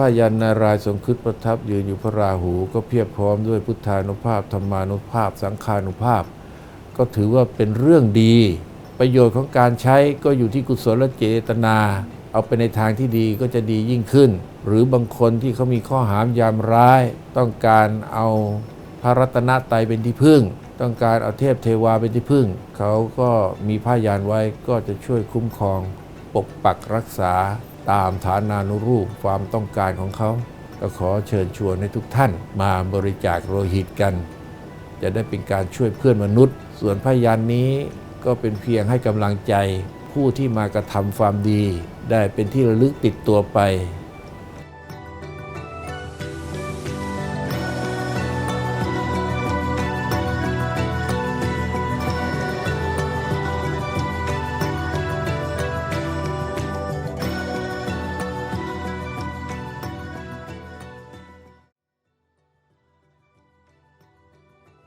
พระยันนารายทรงคึดประทับยืนอยู่พระราหูก็เพียบพร้อมด้วยพุทธานุภาพธรรมานุภาพ สังขานุภาพ ก็ถือว่าเป็นเรื่องดี ประโยชน์ของการใช้ก็อยู่ที่กุศลเจตนา เอาไปในทางที่ดีก็จะดียิ่งขึ้น หรือบางคนที่เขามีข้อหามยามร้าย ต้องการเอาพระรัตนตรัยเป็นที่พึ่ง ต้องการเอาเทพเทวาเป็นที่พึ่ง เขาก็มีผ้ายานไว้ก็จะช่วยคุ้มครอง ปกปักรักษา ตามฐานานุรูปความต้องการของเขา ก็ขอเชิญชวนให้ทุกท่านมาบริจาคโลหิตกัน จะได้เป็นการช่วยเพื่อนมนุษย์ ส่วนพยานนี้ก็เป็นเพียงให้กำลังใจผู้ที่มากระทำความดี ได้เป็นที่ระลึกติดตัวไป